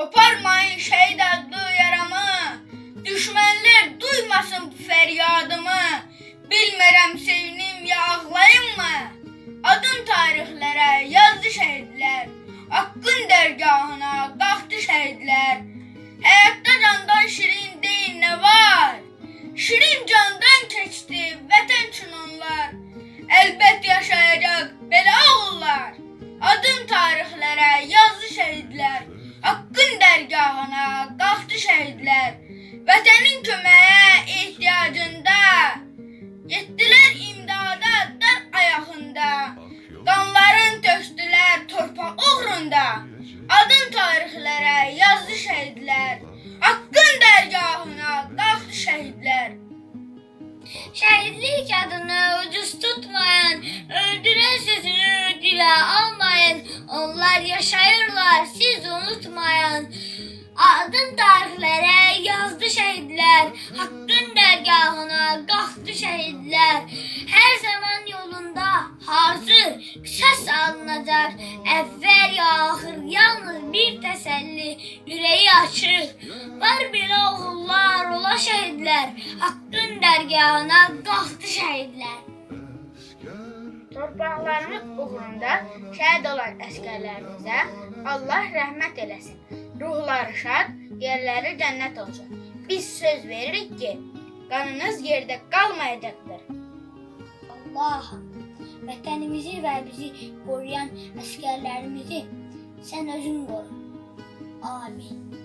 Koparmayın şehit adlı yaramı. Düşmanlar duymasın bu feryadımı. Bilmirəm sevinim ya ağlayım mı? Adım tarihlere yazdı şehitler. Hakkın dergahına kalktı şehitler. Hayatta candan şirin değil ne var? Şirin candan keçti vətən üçün onlar. Elbet yaşayacak şəhidlər. Vətənin köməyə ehtiyacında getdilər imdada dar ayağında. Qanların tökdülər torpaq uğrunda. Adım tarixlərə yazdı şəhidlər. Haqqın dərgahına qalxdı şəhidlər. Şehitlik adını ucuz tutmayın, öldüren sözünü dile almayın. Onlar yaşayırlar, siz unutmayın. Adın tarihlere yazdı şehitler, hakkın dergahına kalktı şehitler. Her zaman yolunda hazır, söz alınacak. Evvel ya ahır yalnız bir teselli, yüreği açık. Var bile oğullar ola şehitler, hakkın dergahına kalktı şehitler. Torpaqlarımız uğrunda şəhid olan əsgərlərimizə Allah rəhmət eləsin. Ruhları şad, yerləri cənnət olsun. Biz söz veririk ki, qanınız yerdə qalmayacaqdır. Allah'ım vətənimizi və bizi qoruyan əsgərlərimizi sən özün qoru. Amin.